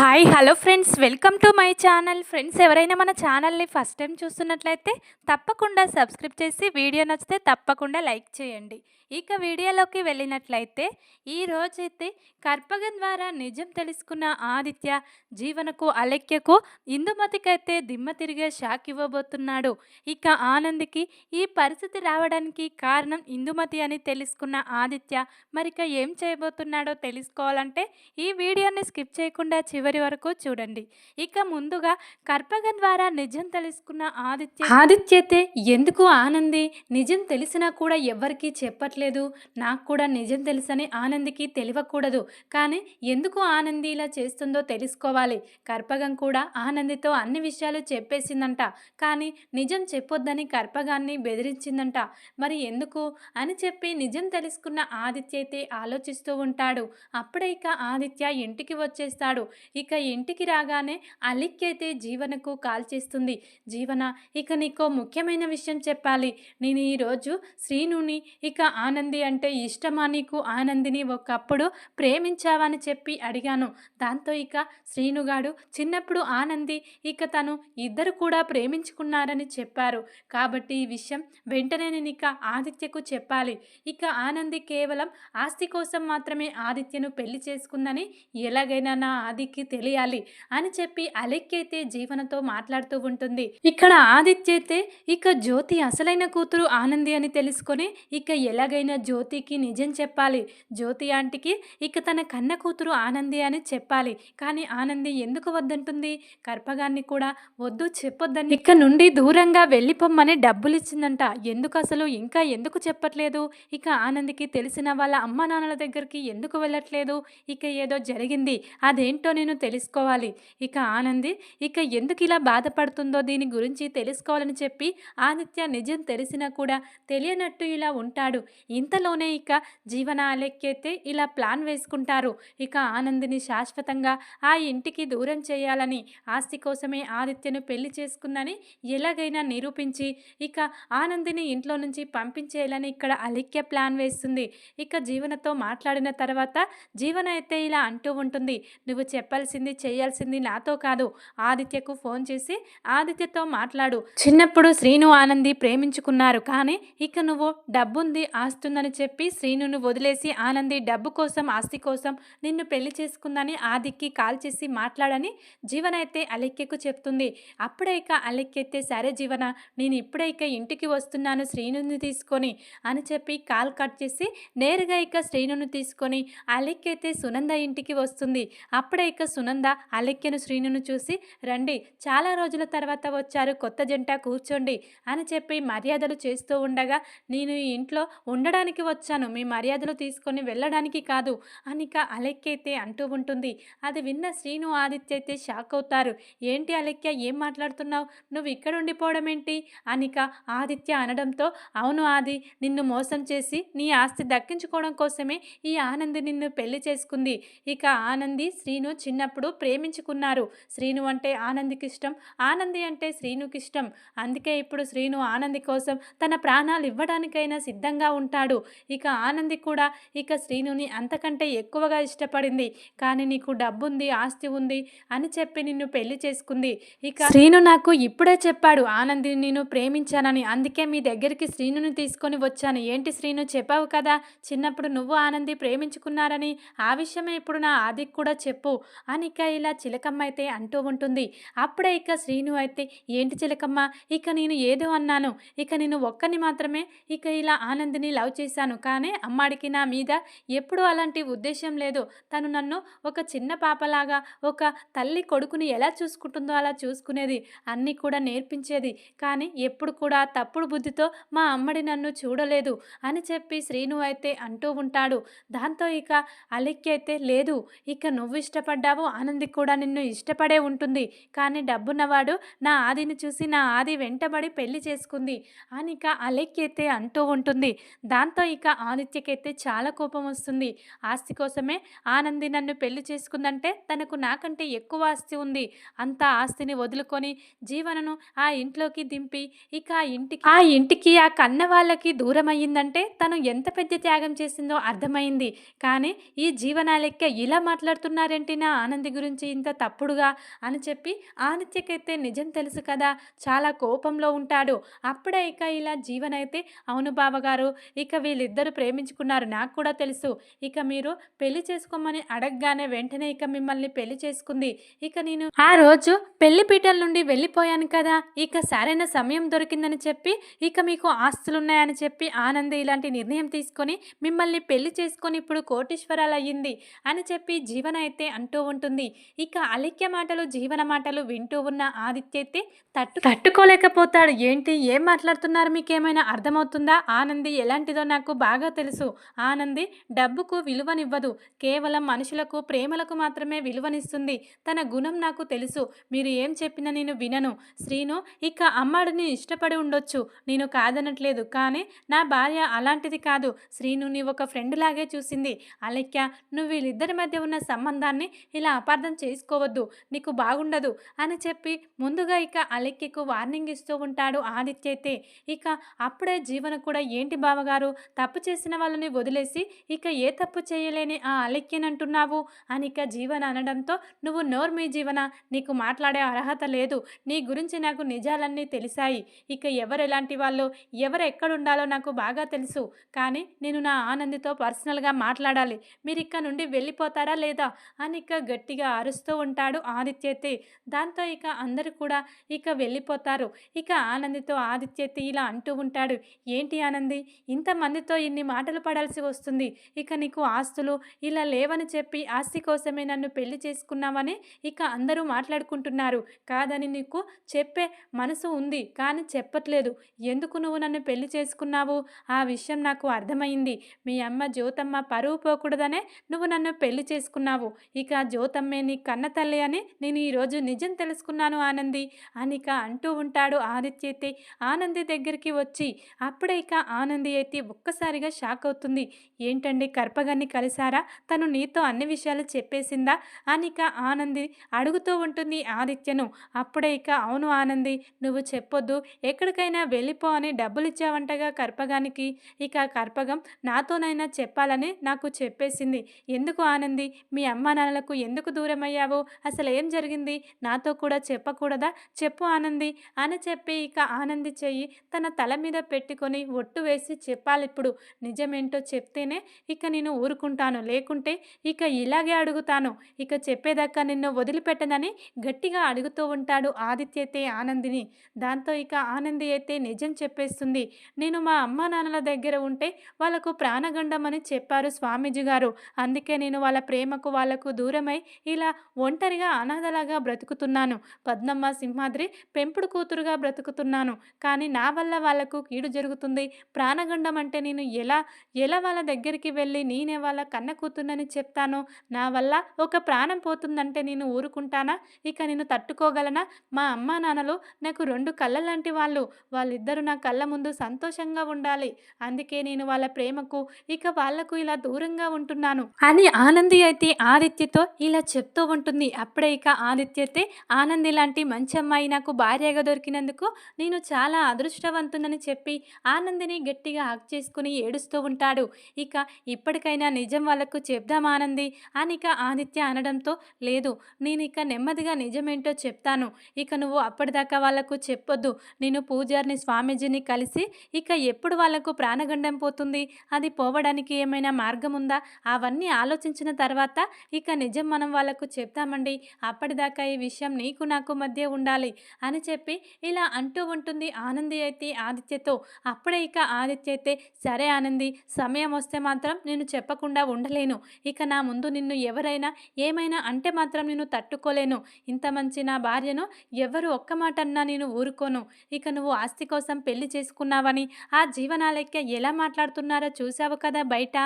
Hi hello friends. Welcome to my channel. Friends ఎవరైనా మన ఛానల్ని ఫస్ట్ టైం చూస్తున్నట్లయితే తప్పకుండా సబ్స్క్రైబ్ చేసి వీడియో నచ్చితే తప్పకుండా లైక్ చేయండి. ఇక వీడియోలోకి వెళ్ళినట్లయితే ఈ రోజైతే కర్పగం ద్వారా నిజం తెలుసుకున్న ఆదిత్య జీవనకు అలెక్యకు ఇందుమతికైతే దిమ్మ తిరిగే షాక్ ఇవ్వబోతున్నాడు. ఇక ఆనంద్కి ఈ పరిస్థితి రావడానికి కారణం ఇందుమతి అని తెలుసుకున్న ఆదిత్య మరిక ఏం చేయబోతున్నాడో తెలుసుకోవాలంటే ఈ వీడియోని స్కిప్ చేయకుండా చివరి వరకు చూడండి. ఇక ముందుగా కర్పగం ద్వారా నిజం తెలుసుకున్న ఆదిత్య ఆదిత్య అయితే ఎందుకు ఆనంది? నిజం తెలిసినా కూడా ఎవ్వరికీ చెప్పట్లేదు. నాకు కూడా నిజం తెలుసని ఆనందికి తెలియకూడదు. కానీ ఎందుకు ఆనంది ఇలా చేస్తుందో తెలుసుకోవాలి. కర్పగం కూడా ఆనందితో అన్ని విషయాలు చెప్పేసిందంట. కానీ నిజం చెప్పొద్దని కర్పగాన్ని బెదిరించిందంట. మరి ఎందుకు? అని చెప్పి నిజం తెలుసుకున్న ఆదిత్య అయితే ఆలోచిస్తూ ఉంటాడు. అప్పుడే ఇక ఆదిత్య ఇంటికి వచ్చేస్తాడు. ఇక ఇంటికి రాగానే అలిక్ అయితే జీవనకు కాల్ చేస్తుంది. జీవన ఇక నీకో ముఖ్యమైన విషయం చెప్పాలి. నేను ఈరోజు శ్రీనుని ఇక ఆనంది అంటే ఇష్టమా నీకు? ఆనందిని ఒకప్పుడు ప్రేమించావని చెప్పి అడిగాను. దాంతో ఇక శ్రీనుగాడు చిన్నప్పుడు ఆనంది ఇక తను ఇద్దరు కూడా ప్రేమించుకున్నారని చెప్పారు. కాబట్టి ఈ విషయం వెంటనే నేను ఇక ఆదిత్యకు చెప్పాలి. ఇక ఆనంది కేవలం ఆస్తి కోసం మాత్రమే ఆదిత్యను పెళ్ళి చేసుకుందని ఎలాగైనా నా ఆదికి తెలియాలి అని చెప్పి అలెక్కి అయితే జీవనతో మాట్లాడుతూ ఉంటుంది. ఇక్కడ ఆదిత్య అయితే ఇక జ్యోతి అసలైన కూతురు ఆనంది అని తెలుసుకొని ఇక ఎలాగైనా జ్యోతికి నిజం చెప్పాలి. జ్యోతి ఆంటీకి ఇక తన కన్న కూతురు ఆనంది అని చెప్పాలి. కానీ ఆనంది ఎందుకు వద్దంటుంది? కర్పగాన్ని కూడా వద్దు చెప్పొద్దని. ఇక నుండి దూరంగా వెళ్ళిపోమ్మని డబ్బులు ఇచ్చిందంట ఎందుకు అసలు? ఇంకా ఎందుకు చెప్పట్లేదు? ఇక ఆనందికి తెలిసిన వాళ్ళ అమ్మ నాన్నల దగ్గరికి ఎందుకు వెళ్ళట్లేదు? ఇక ఏదో జరిగింది. అదేంటో నేను తెలుసుకోవాలి. ఇక ఆనంది ఇక ఎందుకు ఇలా బాధపడుతుందో దీని గురించి తెలుసుకోవాలని చెప్పి ఆదిత్య నిజం తెలిసినా కూడా తెలియనట్టు ఇలా ఉంటాడు. ఇంతలోనే ఇక జీవన అలెక్కైతే ఇలా ప్లాన్ వేసుకుంటారు. ఇక ఆనందిని శాశ్వతంగా ఆ ఇంటికి దూరం చేయాలని ఆస్తి కోసమే ఆదిత్యను పెళ్ళి చేసుకుందని ఎలాగైనా నిరూపించి ఇక ఆనందిని ఇంట్లో నుంచి పంపించేయాలని ఇక్కడ అలిక్య ప్లాన్ వేస్తుంది. ఇక జీవనతో మాట్లాడిన తర్వాత జీవన అయితే ఇలా అంటూ ఉంటుంది. నువ్వు చెప్పాలి చేయాల్సింది నాతో కాదు. ఆదిత్యకు ఫోన్ చేసి ఆదిత్యతో మాట్లాడు. చిన్నప్పుడు శ్రీను ఆనంది ప్రేమించుకున్నారు. కానీ ఇక నువ్వు డబ్బుంది ఆస్తుందని చెప్పి శ్రీనును వదిలేసి ఆనంది డబ్బు కోసం ఆస్తి కోసం నిన్ను పెళ్ళి చేసుకుందని ఆదిక్కి కాల్ చేసి మాట్లాడని జీవన అయితే అలెక్యకు చెప్తుంది. అప్పుడే ఇక అయితే సరే జీవన నేను ఇప్పుడే ఇక ఇంటికి వస్తున్నాను శ్రీనుని తీసుకొని అని చెప్పి కాల్ కట్ చేసి నేరుగా ఇక శ్రీనుని తీసుకొని అలెక్కైతే అయితే సునంద ఇంటికి వస్తుంది. అప్పుడే ఇక సునంద అలెక్యను శ్రీనును చూసి రండి చాలా రోజుల తర్వాత వచ్చారు కొత్త జంట కూర్చోండి అని చెప్పి మర్యాదలు చేస్తూ ఉండగా నేను ఈ ఇంట్లో ఉండడానికి వచ్చాను మీ మర్యాదలు తీసుకొని వెళ్ళడానికి కాదు అనిక అలెక్కైతే అయితే అంటూ ఉంటుంది. అది విన్న శ్రీను ఆదిత్య అయితే షాక్ అవుతారు. ఏంటి అలెక్య ఏం మాట్లాడుతున్నావు? నువ్వు ఇక్కడ ఉండిపోవడం ఏంటి అనిక ఆదిత్య అనడంతో అవును ఆది నిన్ను మోసం చేసి నీ ఆస్తి దక్కించుకోవడం కోసమే ఈ ఆనంది నిన్ను పెళ్ళి చేసుకుంది. ఇక ఆనంది శ్రీను చిన్న చిన్నప్పుడు ప్రేమించుకున్నారు. శ్రీను అంటే ఆనందికి ఇష్టం ఆనంది అంటే శ్రీనుకి ఇష్టం. అందుకే ఇప్పుడు శ్రీను ఆనంది కోసం తన ప్రాణాలు ఇవ్వడానికైనా సిద్ధంగా ఉంటాడు. ఇక ఆనంది కూడా ఇక శ్రీనుని అంతకంటే ఎక్కువగా ఇష్టపడింది. కానీ నీకు డబ్బుంది ఆస్తి ఉంది అని చెప్పి నిన్ను పెళ్ళి చేసుకుంది. ఇక శ్రీను నాకు ఇప్పుడే చెప్పాడు ఆనందిని నేను ప్రేమించానని. అందుకే మీ దగ్గరికి శ్రీనుని తీసుకొని వచ్చాను. ఏంటి శ్రీను చెప్పావు కదా? చిన్నప్పుడు నువ్వు ఆనంది ప్రేమించుకున్నారని. ఆ విషయమే ఇప్పుడు నా ఆదికి కూడా చెప్పు. అని ఇక ఇలా చిలకమ్మ అయితే అంటూ ఉంటుంది. అప్పుడే ఇక శ్రీను అయితే ఏంటి చిలకమ్మ? ఇక నేను ఏదో అన్నాను. ఇక నేను ఒక్కని మాత్రమే ఇక ఇలా ఆనందిని లవ్ చేశాను. కానీ అమ్మాడికి నా మీద ఎప్పుడూ అలాంటి ఉద్దేశం లేదు. తను నన్ను ఒక చిన్న పాపలాగా ఒక తల్లి కొడుకుని ఎలా చూసుకుంటుందో అలా చూసుకునేది అన్నీ కూడా నేర్పించేది. కానీ ఎప్పుడు కూడా తప్పుడు బుద్ధితో మా అమ్మడి నన్ను చూడలేదు అని చెప్పి శ్రీను అయితే అంటూ ఉంటాడు. దాంతో ఇక అలెక్కి అయితే లేదు ఇక నువ్వు ఇష్టపడ్డావు ఆనంది కూడా నిన్ను ఇష్టపడే ఉంటుంది. కానీ డబ్బున్నవాడు నా ఆదిని చూసి నా ఆది వెంటబడి పెళ్ళి చేసుకుంది. అని ఇక అలెక్యైతే అంటూ ఉంటుంది. దాంతో ఇక ఆదిత్యకైతే చాలా కోపం వస్తుంది. ఆస్తి కోసమే ఆనంది నన్ను పెళ్ళి చేసుకుందంటే తనకు నాకంటే ఎక్కువ ఆస్తి ఉంది. అంత ఆస్తిని వదులుకొని జీవనను ఆ ఇంట్లోకి దింపి ఇక ఆ ఇంటికి ఆ ఇంటికి ఆ కన్న వాళ్ళకి దూరం అయ్యిందంటే తను ఎంత పెద్ద త్యాగం చేసిందో అర్థమైంది కానీ ఈ జీవనాలెక్క ఇలా మాట్లాడుతున్నారేంటి నా ఆనంది గురించి ఇంత తప్పుడుగా అని చెప్పి ఆదిత్యకైతే నిజం తెలుసు కదా. చాలా కోపంలో ఉంటాడు. అప్పుడే ఇక ఇలా జీవన్ అయితే అవును బావగారు ఇక వీళ్ళిద్దరూ ప్రేమించుకున్నారు. నాకు కూడా తెలుసు. ఇక మీరు పెళ్ళి చేసుకోమని అడగగానే వెంటనే ఇక మిమ్మల్ని పెళ్ళి చేసుకుంది. ఇక నేను ఆ రోజు పెళ్ళి పీటల నుండి వెళ్ళిపోయాను కదా. ఇక సరైన సమయం దొరికిందని చెప్పి ఇక మీకు ఆస్తులున్నాయని చెప్పి ఆనంద్ ఇలాంటి నిర్ణయం తీసుకొని మిమ్మల్ని పెళ్ళి చేసుకొని ఇప్పుడు కోటీశ్వరాలు అయ్యింది అని చెప్పి జీవన అయితే అంటూ ఉంటుంది. ఇక అలిక్య మాటలు జీవన మాటలు వింటూ ఉన్న ఆదిత్య అయితే తట్టు తట్టుకోలేకపోతాడు. ఏంటి? ఏం మాట్లాడుతున్నారు? మీకేమైనా అర్థమవుతుందా? ఆనంది ఎలాంటిదో నాకు బాగా తెలుసు. ఆనంది డబ్బుకు విలువనివ్వదు. కేవలం మనుషులకు ప్రేమలకు మాత్రమే విలువనిస్తుంది. తన గుణం నాకు తెలుసు. మీరు ఏం చెప్పినా నేను వినను. శ్రీను ఇక అమ్మాడిని ఇష్టపడి ఉండొచ్చు. నేను కాదనట్లేదు. కానీ నా భార్య అలాంటిది కాదు. శ్రీను నీ ఒక ఫ్రెండ్ లాగే చూసింది. అలెక్య నువ్వు వీళ్ళిద్దరి మధ్య ఉన్న సంబంధాన్ని ఇలా అపార్థం చేసుకోవద్దు నీకు బాగుండదు అని చెప్పి ముందుగా ఇక అలెక్యకు వార్నింగ్ ఇస్తూ ఉంటాడు ఆదిత్య అయితే. ఇక అప్పుడే జీవన కూడా ఏంటి బావగారు? తప్పు చేసిన వాళ్ళని వదిలేసి ఇక ఏ తప్పు చేయలేని ఆ అలెక్యనంటున్నావు అని ఇక జీవన అనడంతో నువ్వు నోర్ మీ జీవన నీకు మాట్లాడే అర్హత లేదు. నీ గురించి నాకు నిజాలన్నీ తెలిసాయి. ఇక ఎవరు ఎలాంటి వాళ్ళు? ఎవరు ఎక్కడుండాలో నాకు బాగా తెలుసు. కానీ నేను నా ఆనందితో పర్సనల్గా మాట్లాడాలి. మీరు ఇక్కడ నుండి వెళ్ళిపోతారా లేదా? అని ఇక గట్టిగా అరుస్తూ ఉంటాడు ఆదిత్యతే. దాంతో ఇక అందరూ కూడా ఇక వెళ్ళిపోతారు. ఇక ఆనందితో ఆదిత్యతి ఇలా అంటూ ఉంటాడు. ఏంటి ఆనంది? ఇంతమందితో ఇన్ని మాటలు పడాల్సి వస్తుంది. ఇక నీకు ఆస్తులు ఇలా లేవని చెప్పి ఆస్తి కోసమే నన్ను పెళ్ళి చేసుకున్నావని ఇక అందరూ మాట్లాడుకుంటున్నారు. కాదని నీకు చెప్పే మనసు ఉంది కానీ చెప్పట్లేదు. ఎందుకు నువ్వు నన్ను పెళ్ళి చేసుకున్నావు? ఆ విషయం నాకు అర్థమైంది. మీ అమ్మ జ్యోతమ్మ పరువు పోకూడదనే నువ్వు నన్ను పెళ్ళి చేసుకున్నావు. ఇక జ్యోతమ్మే నీ కన్న తల్లి అని నేను ఈరోజు నిజం తెలుసుకున్నాను ఆనంది. అనిక అంటూ ఉంటాడు ఆదిత్య అయితే ఆనంది దగ్గరికి వచ్చి అప్పుడే ఇక ఆనంది అయితే ఒక్కసారిగా షాక్ అవుతుంది. ఏంటండి కర్పగాన్ని కలిసారా తను నీతో అన్ని విషయాలు చెప్పేసిందా? అనిక ఆనంది అడుగుతూ ఉంటుంది ఆదిత్యను. అప్పుడే ఇక అవును ఆనంది నువ్వు చెప్పొద్దు. ఎక్కడికైనా వెళ్ళిపో అని డబ్బులు ఇచ్చావంటగా కర్పగానికి. ఇక కర్పగం నాతోనైనా చెప్పాలని నాకు చెప్పేసింది. ఎందుకు ఆనంది? మీ అమ్మ నాన్నలకు ఎందుకు దూరం అయ్యావు అసలు ఏం జరిగింది? నాతో కూడా చెప్పకూడదా? చెప్పు ఆనంది. అని చెప్పి ఇక ఆనంది చెయ్యి తన తల మీద పెట్టుకొని ఒట్టు వేసి చెప్పాలి ఇప్పుడు నిజమేంటో చెప్తేనే ఇక నేను ఊరుకుంటాను. లేకుంటే ఇక ఇలాగే అడుగుతాను. ఇక చెప్పేదాకా నిన్ను వదిలిపెట్టనని గట్టిగా అడుగుతూ ఉంటాడు ఆదిత్య అయితే ఆనందిని. దాంతో ఇక ఆనంది అయితే నిజం చెప్పేస్తుంది. నేను మా అమ్మ నాన్నల దగ్గర ఉంటే వాళ్ళకు ప్రాణగండం అని చెప్పారు స్వామీజీ గారు. అందుకే నేను వాళ్ళ ప్రేమకు వాళ్ళకు దూరమై ఇలా ఒంటరిగా అనాథలాగా బ్రతుకుతున్నాను. పద్మమ్మ సింహాద్రి పెంపుడు కూతురుగా బ్రతుకుతున్నాను. కానీ నా వల్ల వాళ్ళకు కీడు జరుగుతుంది. ప్రాణగండం అంటే నేను ఎలా ఎలా వాళ్ళ దగ్గరికి వెళ్ళి నేనే వాళ్ళ కన్న కూతున్నని చెప్తాను? నా వల్ల ఒక ప్రాణం పోతుందంటే నేను ఊరుకుంటానా? ఇక నేను తట్టుకోగలనా? మా అమ్మా నాన్నలు నాకు రెండు కళ్ళ లాంటి వాళ్ళు. వాళ్ళిద్దరూ నా కళ్ళ ముందు సంతోషంగా ఉండాలి. అందుకే నేను వాళ్ళ ప్రేమకు ఇక వాళ్ళకు ఇలా దూరంగా ఉంటున్నాను. అని ఆనంది అయితే ఆదిత్యతో ఇలా చెప్తూ ఉంటుంది. అప్పుడే ఇక ఆదిత్య అయితే ఆనంది లాంటి మంచి అమ్మాయి నాకు భార్యగా దొరికినందుకు నేను చాలా అదృష్టవంతునని చెప్పి ఆనందిని గట్టిగా హక్ చేసుకుని ఏడుస్తూ ఉంటాడు. ఇక ఇప్పటికైనా నిజం వాళ్ళకు చెప్దాం ఆనంది అని ఇక ఆదిత్య అనడంతో లేదు నేను ఇక నెమ్మదిగా నిజమేంటో చెప్తాను. ఇక నువ్వు అప్పటిదాకా వాళ్ళకు చెప్పొద్దు. నేను పూజారిని స్వామీజీని కలిసి ఇక ఎప్పుడు వాళ్ళకు ప్రాణగండం పోతుంది? అది పోవడానికి ఏమైనా మార్గం ఉందా అవన్నీ ఆలోచించిన తర్వాత ఇక నిజం మనం వాళ్ళకు చెప్తామండి అప్పటిదాకా ఈ విషయం నీకు నాకు మధ్య ఉండాలి అని చెప్పి ఇలా అంటూ ఉంటుంది ఆనంది అయితే ఆదిత్యతో. అప్పుడే ఇక ఆదిత్య అయితే సరే ఆనంది సమయం వస్తే మాత్రం నేను చెప్పకుండా ఉండలేను. ఇక నా ముందు నిన్ను ఎవరైనా ఏమైనా అంటే మాత్రం నేను తట్టుకోలేను. ఇంత మంచి నా భార్యను ఎవరు ఒక్క మాట అన్నా నేను ఊరుకోను. ఇక నువ్వు ఆస్తి కోసం పెళ్ళి చేసుకున్నావని ఆ జీవనాలెక్క ఎలా మాట్లాడుతున్నారో చూసావు కదా బయట.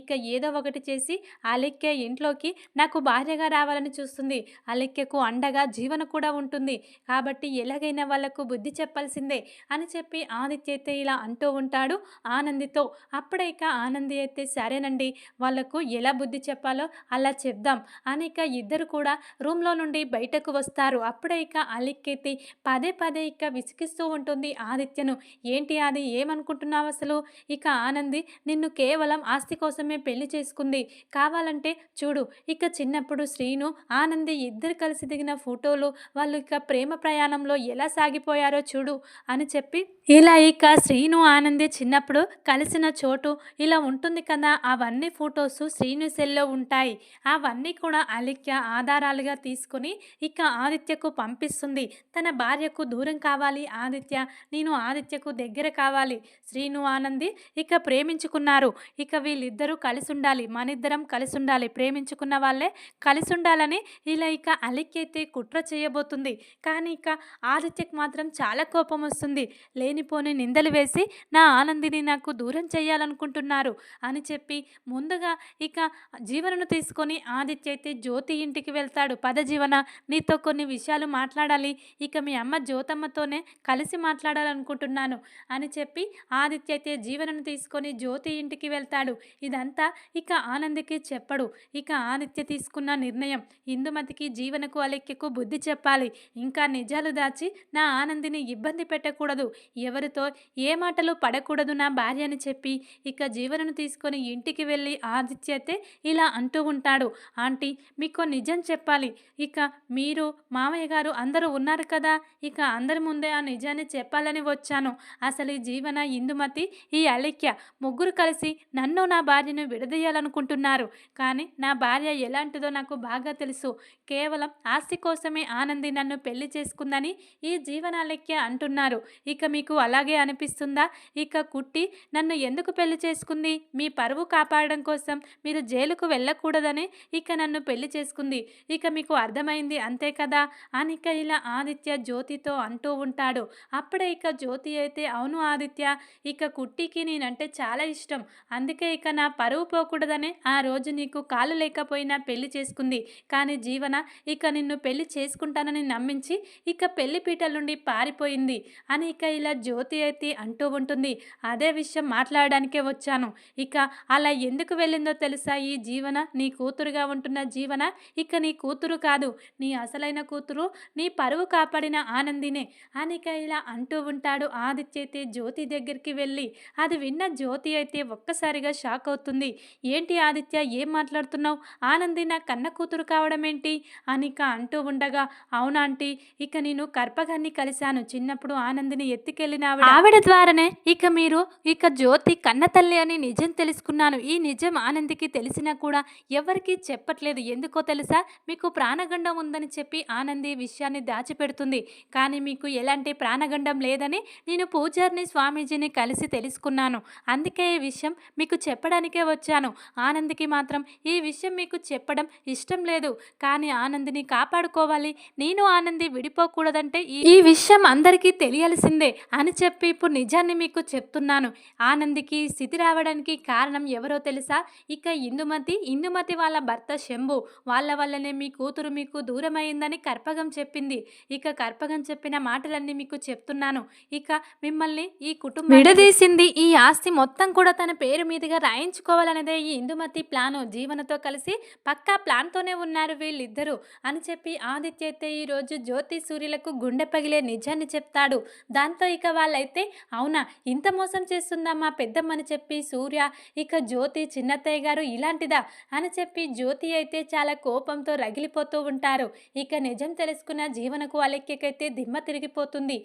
ఇక ఏదో ఒకటి చేసి ఆ లెక్క ఇంట్లోకి నాకు భార్యగా రావాలని చూస్తుంది. అలెక్కకు అండగా జీవన కూడా ఉంటుంది. కాబట్టి ఎలాగైనా వాళ్ళకు బుద్ధి చెప్పాల్సిందే అని చెప్పి ఆదిత్య అయితే ఇలా అంటూ ఉంటాడు ఆనందితో. అప్పుడైక ఆనంది అయితే సరేనండి వాళ్ళకు ఎలా బుద్ధి చెప్పాలో అలా చెప్దాం అని ఇక ఇద్దరు కూడా రూమ్లో నుండి బయటకు వస్తారు. అప్పుడైక అలెక్కైతే పదే పదే ఇక విసిగిస్తూ ఉంటుంది ఆదిత్యను. ఏంటి అది ఏమనుకుంటున్నావు అసలు? ఇక ఆనంది నిన్ను కేవలం ఆస్తి కోసమే పెళ్ళి చేసుకుంది. కావాలంటే చూడు ఇక చిన్నప్పుడు అప్పుడు శ్రీను ఆనంది ఇద్దరు కలిసి దిగిన ఫోటోలు వాళ్ళు ఇక ప్రేమ ప్రయాణంలో ఎలా సాగిపోయారో చూడు అని చెప్పి ఇలా ఇక శ్రీను ఆనంది చిన్నప్పుడు కలిసిన చోటు ఇలా ఉంటుంది కదా అవన్నీ ఫొటోస్ శ్రీను సెల్లో ఉంటాయి. అవన్నీ కూడా అలిక్య ఆధారాలుగా తీసుకొని ఇక ఆదిత్యకు పంపిస్తుంది. తన భార్యకు దూరం కావాలి ఆదిత్య నేను ఆదిత్యకు దగ్గర కావాలి. శ్రీను ఆనంది ఇక ప్రేమించుకున్నారు. ఇక వీళ్ళిద్దరూ కలిసి ఉండాలి మనిద్దరం కలిసి ఉండాలి. ప్రేమించుకున్న వాళ్ళే కలిసి ఉండాలని ఇలా ఇక అలిక్య అయితే కుట్ర చేయబోతుంది. కానీ ఇక ఆదిత్యకు మాత్రం చాలా కోపం వస్తుంది. లేనిపోని నిందలు వేసి నా ఆనందిని నాకు దూరం చేయాలనుకుంటున్నారు అని చెప్పి ముందుగా ఇక జీవనను తీసుకొని ఆదిత్య అయితే జ్యోతి ఇంటికి వెళ్తాడు. పద జీవన నీతో కొన్ని విషయాలు మాట్లాడాలి. ఇక మీ అమ్మ జ్యోతమ్మతోనే కలిసి మాట్లాడాలనుకుంటున్నాను అని చెప్పి ఆదిత్య అయితే జీవనను తీసుకొని జ్యోతి ఇంటికి వెళ్తాడు. ఇదంతా ఇక ఆనందికి చెప్పడు. ఇక ఆదిత్య తీసుకున్న నిర్ణయం. ఇందుమతికి జీవనకు అలెక్యకు బుద్ధి చెప్పాలి. ఇంకా నిజాలు దాచి నా ఆనందిని ఇబ్బంది పెట్టకూడదు. ఎవరితో ఏ మాటలు పడకూడదు నా భార్య అని చెప్పి ఇక జీవనను తీసుకొని ఇంటికి వెళ్ళి ఆదిత్యతే ఇలా అంటూ ఉంటాడు. ఆంటీ మీకు నిజం చెప్పాలి. ఇక మీరు మామయ్య గారు అందరూ ఉన్నారు కదా. ఇక అందరి ముందే ఆ నిజాన్ని చెప్పాలని వచ్చాను. అసలు ఈ జీవన ఇందుమతి ఈ అలిక్య ముగ్గురు కలిసి నన్ను నా భార్యను విడదీయాలనుకుంటున్నారు. కానీ నా భార్య ఎలాంటిదో నాకు బాగా తెలుసు. కేవలం ఆస్తి కోసమే ఆనంది నన్ను పెళ్ళి చేసుకుందని ఈ జీవనాలెక్య అంటున్నారు. ఇక మీకు అలాగే అనిపిస్తుందా? ఇక కుట్టి నన్ను ఎందుకు పెళ్ళి చేసుకుంది? మీ పరువు కాపాడడం కోసం మీరు జైలుకు వెళ్ళకూడదని ఇక నన్ను పెళ్ళి చేసుకుంది. ఇక మీకు అర్థమైంది అంతే కదా? అనిక ఇలా ఆదిత్య జ్యోతితో అంటూ ఉంటాడు. అప్పుడే ఇక జ్యోతి అయితే అవును ఆదిత్య ఇక కుట్టికి నేనంటే చాలా ఇష్టం. అందుకే ఇక నా పరువు పోకూడదనే ఆ రోజు నీకు కాలు లేకపోయినా పెళ్ళి చేసుకుంది. కానీ జీవన ఇక నిన్ను పెళ్ళి చేసుకుంటానని నమ్మించి ఇక పెళ్ళి పీటల నుండి పారిపోయింది. అని ఇక ఇలా జ్యోతి అయితే అంటూ ఉంటుంది. అదే విషయం మాట్లాడడానికే వచ్చాను. ఇక అలా ఎందుకు వెళ్ళిందో తెలుసా? ఈ జీవన నీ కూతురుగా ఉంటున్న జీవన ఇక నీ కూతురు కాదు. నీ అసలైన కూతురు నీ పరువు కాపాడిన ఆనందినే. అని ఇక ఇలా అంటూ ఉంటాడు ఆదిత్య అయితే జ్యోతి దగ్గరికి వెళ్ళి. అది విన్న జ్యోతి అయితే ఒక్కసారిగా షాక్ అవుతుంది. ఏంటి ఆదిత్య ఏం మాట్లాడుతున్నావు? ఆనంది నాకు కన్న కూతురు కావడం ఏంటి అని ఇక అంటూ ఉండగా అవునాంటీ ఇక నేను కర్పగాన్ని కలిశాను. చిన్నప్పుడు ఆనందిని ఎత్తుకెళ్ళిన ఆవిడ ద్వారానే ఇక మీరు ఇక జ్యోతి కన్న తల్లి అని నిజం తెలుసుకున్నాను. ఈ నిజం ఆనందికి తెలిసినా కూడా ఎవరికీ చెప్పట్లేదు. ఎందుకో తెలుసా? మీకు ప్రాణగండం ఉందని చెప్పి ఆనంది ఈ విషయాన్ని దాచిపెడుతుంది. కానీ మీకు ఎలాంటి ప్రాణగండం లేదని నేను పూజారిని స్వామీజీని కలిసి తెలుసుకున్నాను. అందుకే ఈ విషయం మీకు చెప్పడానికే వచ్చాను. ఆనందికి మాత్రం ఈ విషయం మీకు చెప్పడం ఇష్టం లేదు. కానీ ఆనందిని కాపాడుకోవాలి. నేను ఆనంది విడిపోకూడదంటే ఈ- విషయం అందరికీ తెలియాల్సిందే అని చెప్పి ఇప్పుడు నిజాన్ని మీకు చెప్తున్నాను. ఆనందికి స్థితి రావడానికి కారణం ఎవరో తెలుసా? ఇక ఇందుమతి ఇందుమతి వాళ్ళ భర్త శంభు. వాళ్ళ వల్లనే మీ కూతురు మీకు దూరమైందని కర్పగం చెప్పింది. ఇక కర్పగం చెప్పిన మాటలన్నీ మీకు చెప్తున్నాను. ఇక మిమ్మల్ని ఈ కుటుంబం విడదీసింది. ఈ ఆస్తి మొత్తం కూడా తన పేరు మీదుగా రాయించుకోవాలనేదే ఈ ఇందుమతి ప్లాను. జీవనతో కలిసి పక్కా ప్లాన్తోనే ఉన్నారు వీళ్ళిద్దరూ అని చెప్పి ఆదిత్య అయితే ఈరోజు జ్యోతి సూర్యులకు గుండె పగిలే నిజాన్ని చెప్తాడు. దాంతో ఇక వాళ్ళైతే అవునా ఇంత మోసం చేస్తుందా మా పెద్దమ్మని చెప్పి సూర్య ఇక జ్యోతి చిన్నత్తయ్య గారు ఇలాంటిదా? అని చెప్పి జ్యోతి అయితే చాలా కోపంతో రగిలిపోతూ ఉంటారు. ఇక నిజం తెలుసుకున్న జీవనకు అలెక్యకైతే దిమ్మ తిరిగిపోతుంది.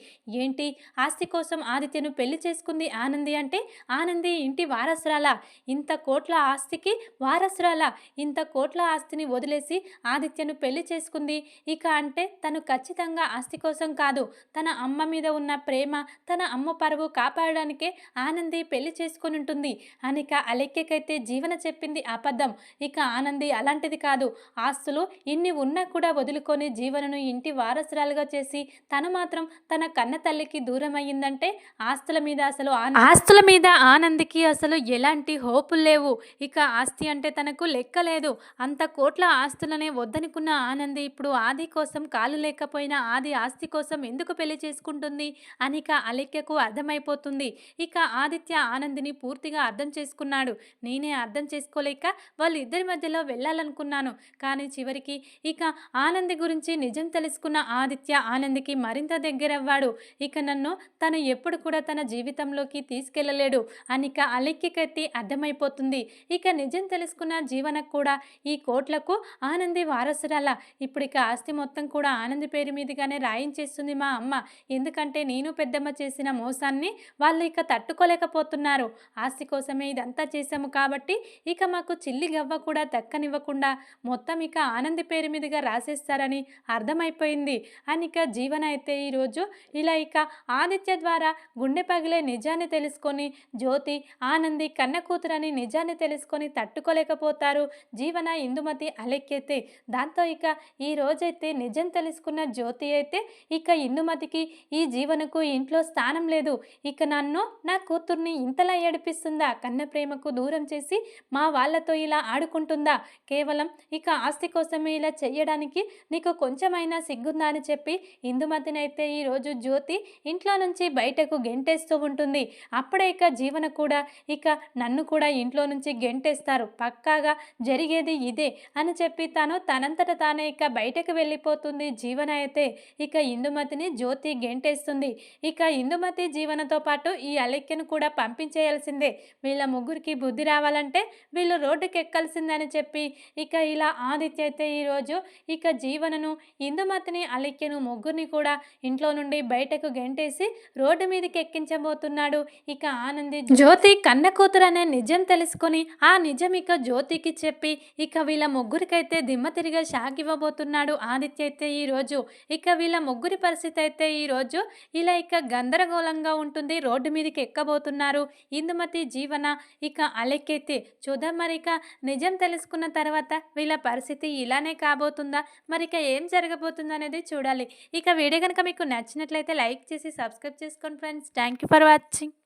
ఏంటి? ఆస్తి కోసం ఆదిత్యను పెళ్ళి చేసుకుంది ఆనంది అంటే ఆనంది ఇంటి వారసురాలా? ఇంత కోట్ల ఆస్తికి వారసురాలా? ఇంత కోట్ల ఆస్తిని వదిలేసి ఆదిత్యను పెళ్ళి చేసుకుంది. ఇక అంటే తను ఖచ్చితంగా ఆస్తి కోసం కాదు. తన అమ్మ మీద ఉన్న ప్రేమ తన అమ్మ పరువు కాపాడడానికే ఆనంది పెళ్ళి చేసుకొని ఉంటుంది అనిక అలెక్యకైతే జీవన చెప్పింది అబద్ధం. ఇక ఆనంది అలాంటిది కాదు. ఆస్తులు ఇన్ని ఉన్నా కూడా వదులుకొని జీవనను ఇంటి వారసురాలుగా చేసి తను మాత్రం తన కన్న తల్లికి దూరం అయ్యిందంటే ఆస్తుల మీద అసలు ఆస్తుల మీద ఆనందికి అసలు ఎలాంటి హోపులు లేవు. ఇక ఆస్తి అంటే తనకు లెక్క లేదు. అంత కోట్ల ఆస్తులనే వద్దనుకున్న ఆనంది ఇప్పుడు ఆది కోసం కాలు లేకపోయినా ఆది ఆస్తి కోసం ఎందుకు పెళ్ళి చేసుకుంటుంది అనిక అలెక్యకు అర్థమైపోతుంది. ఇక ఆదిత్య ఆనందిని పూర్తిగా అర్థం చేసుకున్నాడు. నేనే అర్థం చేసుకోలేక వాళ్ళిద్దరి మధ్యలో వెళ్ళాలనుకున్నాను. కానీ చివరికి ఇక ఆనంది గురించి నిజం తెలుసుకున్న ఆదిత్య ఆనందికి మరింత దగ్గరవ్వాడు. ఇక నన్ను తను ఎప్పుడు కూడా తన జీవితంలోకి తీసుకెళ్ళలేడు అనిక అలెక్యకైతే అర్థమైపోతుంది. ఇక నిజం తెలుసుకున్న జీవనకు కూడా ఈ కోట్ల ఆస్తులకు ఆనంది వారసురాల. ఇప్పుడు ఇక ఆస్తి మొత్తం కూడా ఆనంది పేరు మీదుగానే రాయించేస్తుంది మా అమ్మ. ఎందుకంటే నేను పెద్దమ్మ చేసిన మోసాన్ని వాళ్ళు ఇక తట్టుకోలేకపోతున్నారు. ఆస్తి కోసమే ఇదంతా చేశాము కాబట్టి ఇక మాకు చిల్లి గవ్వ కూడా దక్కనివ్వకుండా మొత్తం ఇక ఆనంది పేరు మీదుగా రాసేస్తారని అర్థమైపోయింది. అని ఇక జీవన అయితే ఈరోజు ఇలా ఇక ఆదిత్య ద్వారా గుండె పగిలే నిజాన్ని తెలుసుకొని జ్యోతి ఆనంది కన్న కూతురని నిజాన్ని తెలుసుకొని తట్టుకోలేకపోతారు. జీవన ఇందుమతి అలెక్కెత్తే దాంతో ఇక ఈ రోజైతే నిజం తెలుసుకున్న జ్యోతి అయితే ఇక ఇందుమతికి ఈ జీవనకు ఇంట్లో స్థానం లేదు. ఇక నన్ను నా కూతుర్ని ఇంతలా ఏడిపిస్తుందా? కన్న ప్రేమకు దూరం చేసి మా వాళ్ళతో ఇలా ఆడుకుంటుందా? కేవలం ఇక ఆస్తి కోసమే ఇలా చెయ్యడానికి నీకు కొంచెమైనా సిగ్గుందా అని చెప్పి ఇందుమతినైతే ఈరోజు జ్యోతి ఇంట్లో నుంచి బయటకు గెంటేస్తూ ఉంటుంది. అప్పుడే ఇక జీవన కూడా ఇక నన్ను కూడా ఇంట్లో నుంచి గెంటేస్తారు. పక్కాగా జరిగేది ఇదే. అని చెప్పి తను తనంతట తానే ఇక బయటకు వెళ్ళిపోతుంది. జీవన అయితే ఇక ఇందుమతిని జ్యోతి గెంటేస్తుంది. ఇక ఇందుమతి జీవనతో పాటు ఈ అలెక్యను కూడా పంపించేయాల్సిందే. వీళ్ళ ముగ్గురికి బుద్ధి రావాలంటే వీళ్ళు రోడ్డుకి ఎక్కాల్సిందని చెప్పి ఇక ఇలా ఆదిత్య అయితే ఈరోజు ఇక జీవనను ఇందుమతిని అలెక్యను ముగ్గురిని కూడా ఇంట్లో నుండి బయటకు గెంటేసి రోడ్డు మీదకి ఎక్కించబోతున్నాడు. ఇక ఆనంది జ్యోతి కన్న కూతురు అనే నిజం తెలుసుకొని ఆ నిజం ఇక జ్యోతికి చెప్పి ఇక వీళ్ళ ముగ్గురికైతే దిమ్మ తిరిగా షాక్ ఇవ్వబోతున్నాడు ఆదిత్య అయితే ఈరోజు ఇక వీళ్ళ ముగ్గురి పరిస్థితి అయితే ఈరోజు ఇలా ఇక గందరగోళంగా ఉంటుంది. రోడ్డు మీదకి ఎక్కబోతున్నారు ఇందుమతి జీవన. ఇక అలెక్కెత్తి చూద్దాం మరి ఇక నిజం తెలుసుకున్న తర్వాత వీళ్ళ పరిస్థితి ఇలానే కాబోతుందా? మరి ఇక ఏం జరగబోతుందో అనేది చూడాలి. ఇక వీడియో కనుక మీకు నచ్చినట్లయితే లైక్ చేసి సబ్స్క్రైబ్ చేసుకోండి friends. Thank you for watching.